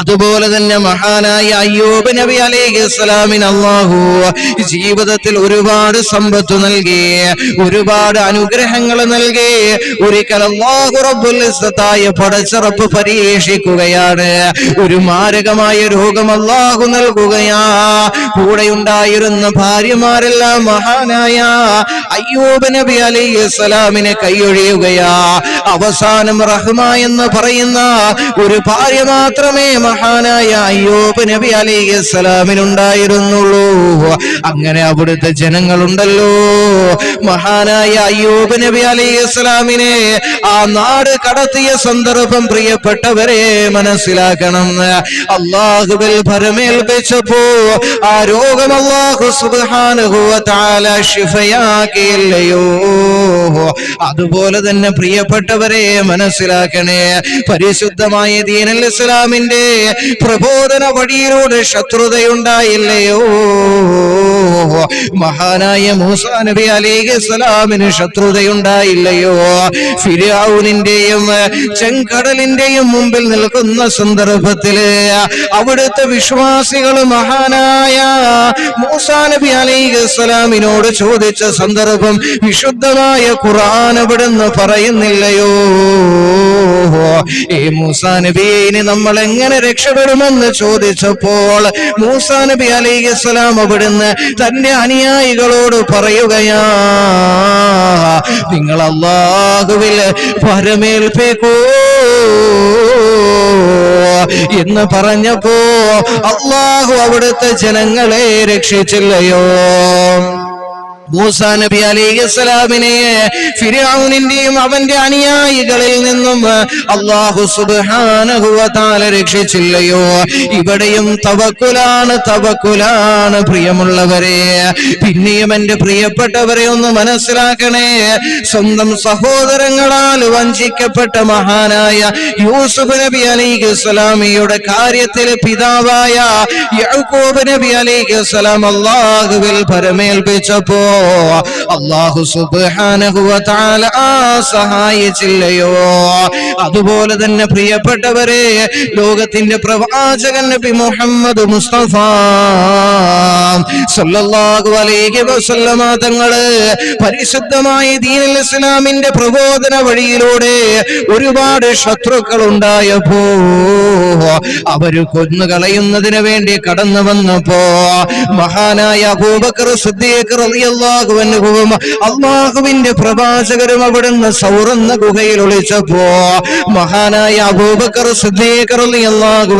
അതുപോലെ തന്നെ മഹാനായ അയ്യൂബ് നബി അലൈഹി സ്വലാമിന് അള്ളാഹു ജീവിതത്തിൽ ഒരുപാട് സമ്പത്ത് നൽകി ഒരുപാട് അനുഗ്രഹങ്ങൾ നൽകി. ഒരിക്കൽ അള്ളാഹു റബ്ബുൽ ഇസ്സത്തായ പടച്ചിറപ്പ് പരീക്ഷിക്കുകയാണ്. ഒരു മാരകമായ രോഗം അള്ളാഹു നൽകുകയാ. കൂടെ ഉണ്ടായിരുന്ന ഭാര്യമാരെല്ലാം മഹാനായ അയ്യൂബ് നബി അലൈഹി സ്വലാമിനെ കൈയൊഴിയുകയാ. അവസാനം റഹ്മ എന്ന് പറയുന്ന ഒരു ഭാര്യ മാത്രമേ മഹാനായ അയ്യൂബ് നബി അലൈഹി സ്വലാമിനുണ്ടായിരുന്നുള്ളൂ അങ്ങനെ അവിടുത്തെ ജനങ്ങളുണ്ടല്ലോ. മഹാനായ അയ്യൂബ് നബി അലൈഹി ആ നാട് കടത്തിയ സന്ദർഭം പ്രിയപ്പെട്ടവരെ മനസ്സിലാക്കണം. അള്ളാഹുബിൽ ഭരമേൽപ്പിച്ചപ്പോ ആ രോഗം അള്ളാഹു ശിഫയാക്കിയില്ലയോ. അതുപോലെ തന്നെ പ്രിയപ്പെട്ടവരെ മനസ്സിലാക്കണേ. പരിശുദ്ധമായ ദീനൽ ഇസ്ലാമിന്റെ പ്രബോധന വഴിയിലൂടെ ശത്രുതയുണ്ടായില്ലയോ. മഹാനായ മൂസ നബി അലൈഹി സ്വലാമിന് ശത്രുതയുണ്ടായില്ലയോ? ഫിരാവുനിന്റെയും ചെങ്കടലിന്റെയും മുമ്പിൽ നിൽക്കുന്ന സന്ദർഭത്തിൽ അവിടുത്തെ വിശ്വാസികൾ മഹാനായ മൂസാ അലൈഹിസ്സലാമിനോട് അലൈഹി ചോദിച്ച സന്ദർഭം വിശുദ്ധമായ ഖുർആൻ അവിടുന്ന് പറയുന്നില്ലയോ? ഈ മൂസാ നബിയെ ഇനി നമ്മൾ എങ്ങനെ രക്ഷപ്പെടുമെന്ന് ചോദിച്ചപ്പോൾ മൂസാ നബി അലൈഹി സ്വലാം അവിടുന്ന് തന്റെ അനുയായികളോട് പറയുകയാ നിങ്ങൾ അള്ളാഹുവിൽ പരമേൽപ്പിക്കൂ എന്ന് പറഞ്ഞപ്പോ അള്ളാഹു അവിടുത്തെ ജനങ്ങളെ രക്ഷിച്ചില്ലയോ? മൂസാ നബി അലൈഹിസ്സലാമിനെ ഫിർഔനിന്റെയും അവന്റെ അനുയായികളിൽ നിന്നും അള്ളാഹു സുബ്ഹാനഹു വ രക്ഷിച്ചില്ലയോ? ഇവിടെയും തവക്കുലാണ് തവക്കുലാണ് പ്രിയമുള്ളവരെ. പിന്നെയും എന്റെ പ്രിയപ്പെട്ടവരെ ഒന്ന് മനസ്സിലാക്കണേ. സ്വന്തം സഹോദരങ്ങളാൽ വഞ്ചിക്കപ്പെട്ട മഹാനായ യൂസുഫ് നബി അലൈഹി സ്വലാമിയുടെ കാര്യത്തിൽ പിതാവായ യഅ്കൂബ് നബി അലൈഹി സ്വലാം അള്ളാഹുവിൽ പരമേൽപ്പിച്ചപ്പോ അള്ളാഹു ആ സഹായിച്ചില്ലയോ? അതുപോലെ തന്നെ പ്രിയപ്പെട്ടവരെ ലോകത്തിന്റെ പ്രവാചകൻ നബി മുഹമ്മദ് മുസ്തഫ അലൈഹി വസല്ലമ തങ്ങൾ പരിശുദ്ധമായ ദീനുൽ ഇസ്ലാമിന്റെ പ്രബോധന വഴിയിലൂടെ ഒരുപാട് ശത്രുക്കൾ ഉണ്ടായപ്പോ അവർ കൊന്നുകളയുന്നതിന് വേണ്ടി കടന്നു വന്നപ്പോ മഹാനായ അബൂബക്കർ സിദ്ദീഖ് റളിയല്ലാഹു അൻഹുവും അള്ളാഹുവിന്റെ പ്രവാചകരും അവിടുന്ന് സൗറന്ന ഗുഹയിൽ ഒളിച്ചപ്പോ മഹാനായ അബൂബക്കർ സിദ്ദീഖ് റളിയല്ലാഹു